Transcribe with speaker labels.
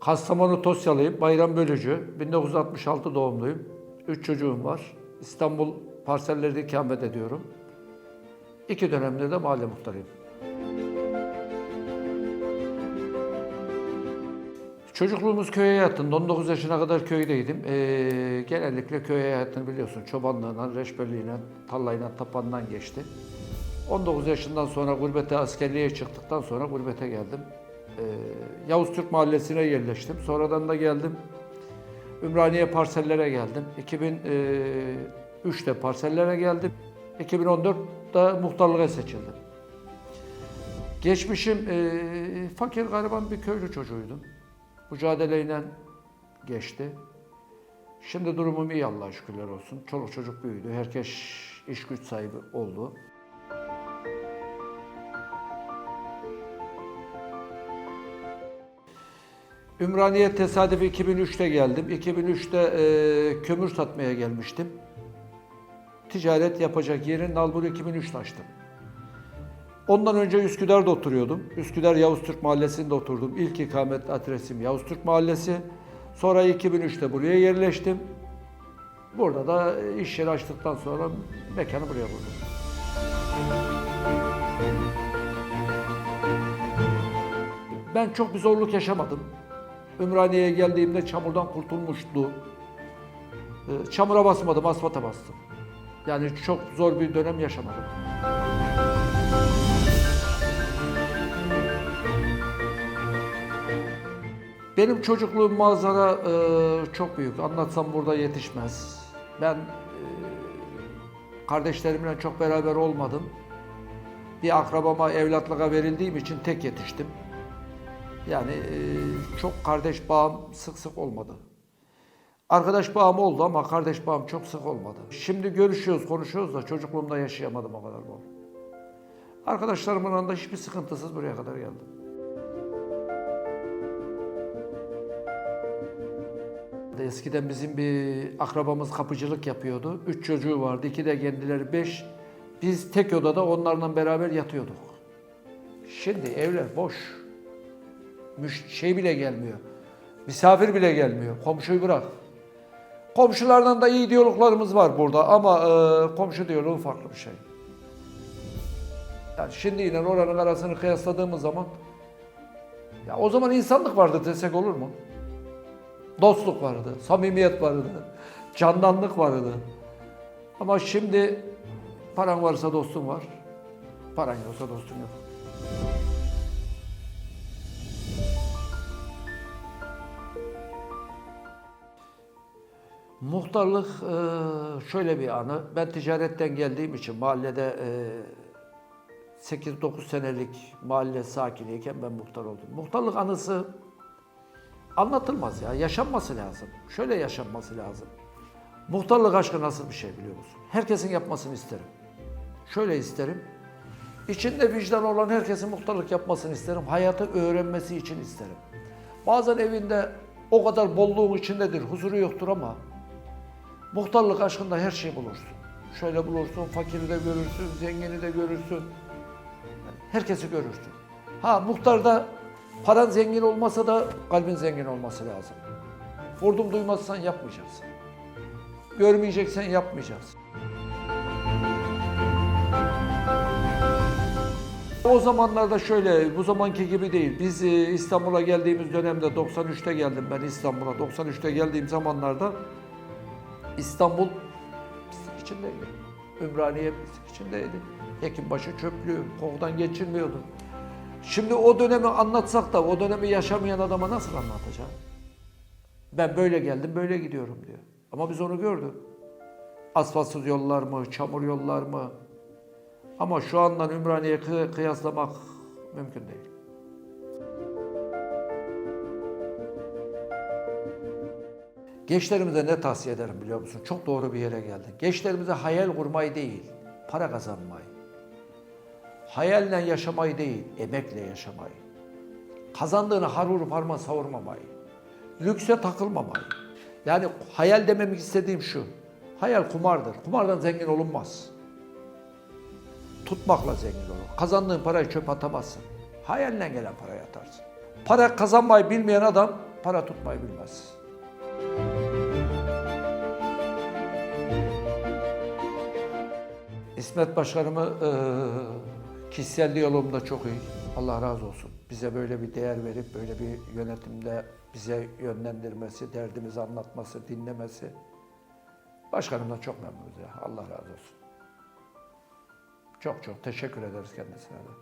Speaker 1: Kastamonu Tosyalıyım, Bayram Bölücü. 1966 doğumluyum. Üç çocuğum var. İstanbul parsellerde ikamet ediyorum. İki dönemde de mahalle muhtarıyım. Çocukluğumuz köy hayatında. 19 yaşına kadar köydeydim. Ee, genellikle köy hayatını biliyorsun. Çobanlığından, reçberliğiyle, tallayla, tapandan geçti. 19 yaşından sonra gurbete, askerliğe çıktıktan sonra gurbete geldim. Ee, Yavuz Türk Mahallesi'ne yerleştim. Sonradan da geldim. Ümraniye parsellere geldim. 2003'te parsellere geldim. 2014'te muhtarlığa seçildim. Geçmişim e, fakir gariban bir köylü çocuğuydum. Mücadeleyle geçti. Şimdi durumum iyi Allah'a şükürler olsun. Çoluk çocuk büyüdü. Herkes iş güç sahibi oldu. Ümraniye tesadüfi 2003'te geldim. 2003'te e, kömür satmaya gelmiştim. Ticaret yapacak yerin nalburu 2003'te açtım. Ondan önce Üsküdar'da oturuyordum. Üsküdar Yavuz Türk Mahallesi'nde oturdum. İlk ikamet adresim Yavuz Türk Mahallesi. Sonra 2003'te buraya yerleştim. Burada da iş yeri açtıktan sonra mekanı buraya kurdum. Ben çok bir zorluk yaşamadım. Ümraniye'ye geldiğimde çamurdan kurtulmuştu. Ee, Çamura basmadım, asfalta bastım. Yani çok zor bir dönem yaşamadım. Benim çocukluğum manzara e, çok büyük. Anlatsam burada yetişmez. Ben e, kardeşlerimle çok beraber olmadım. Bir akrabama evlatlığa verildiğim için tek yetiştim. Yani e, çok kardeş bağım sık sık olmadı. Arkadaş bağım oldu ama kardeş bağım çok sık olmadı. Şimdi görüşüyoruz, konuşuyoruz da çocukluğumda yaşayamadım o kadar bol. Arkadaşlarımın yanında hiçbir sıkıntısız buraya kadar geldim. Eskiden bizim bir akrabamız kapıcılık yapıyordu. Üç çocuğu vardı, iki de kendileri beş. Biz tek odada onlarla beraber yatıyorduk. Şimdi evler boş. Şey bile gelmiyor. Misafir bile gelmiyor. Komşuyu bırak. Komşulardan da iyi diyaloglarımız var burada ama e, komşu diyaloğu farklı bir şey. Yani şimdi yine oranın arasını kıyasladığımız zaman ya o zaman insanlık vardı desek olur mu? Dostluk vardı, samimiyet vardı, candanlık vardı. Ama şimdi paran varsa dostun var, paran yoksa dostun yok. Muhtarlık e, şöyle bir anı. Ben ticaretten geldiğim için mahallede e, 8-9 senelik mahalle sakiniyken ben muhtar oldum. Muhtarlık anısı anlatılmaz ya. Yaşanması lazım. Şöyle yaşanması lazım. Muhtarlık aşkı nasıl bir şey biliyor musun? Herkesin yapmasını isterim. Şöyle isterim. İçinde vicdan olan herkesin muhtarlık yapmasını isterim. Hayatı öğrenmesi için isterim. Bazen evinde o kadar bolluğun içindedir, huzuru yoktur ama muhtarlık aşkında her şeyi bulursun. Şöyle bulursun, fakiri de görürsün, zengini de görürsün. Herkesi görürsün. Ha muhtarda paran zengin olmasa da kalbin zengin olması lazım. Vurdum duymazsan yapmayacaksın. Görmeyeceksen yapmayacaksın. O zamanlarda şöyle, bu zamanki gibi değil. Biz e, İstanbul'a geldiğimiz dönemde, 93'te geldim ben İstanbul'a. 93'te geldiğim zamanlarda İstanbul pislik içindeydi. Ümraniye pislik içindeydi. Hekimbaşı çöplüğü, kovdan geçilmiyordu. Şimdi o dönemi anlatsak da o dönemi yaşamayan adama nasıl anlatacağım? Ben böyle geldim, böyle gidiyorum diyor. Ama biz onu gördük. Asfaltsız yollar mı, çamur yollar mı? Ama şu andan Ümraniye'ye kı- kıyaslamak mümkün değil. Gençlerimize ne tavsiye ederim biliyor musun? Çok doğru bir yere geldin. Gençlerimize hayal kurmayı değil, para kazanmayı. Hayalle yaşamayı değil, emekle yaşamayı. Kazandığını harur parma savurmamayı. Lükse takılmamayı. Yani hayal dememek istediğim şu. Hayal kumardır. Kumardan zengin olunmaz. Tutmakla zengin olur. Kazandığın parayı çöp atamazsın. Hayalle gelen parayı atarsın. Para kazanmayı bilmeyen adam para tutmayı bilmez. İsmet Başkanımı e, kişisel diyalogumda çok iyi. Allah razı olsun. Bize böyle bir değer verip böyle bir yönetimde bize yönlendirmesi, derdimizi anlatması, dinlemesi. Başkanımdan çok memnunuz ya. Allah razı olsun. Çok çok teşekkür ederiz kendisine de.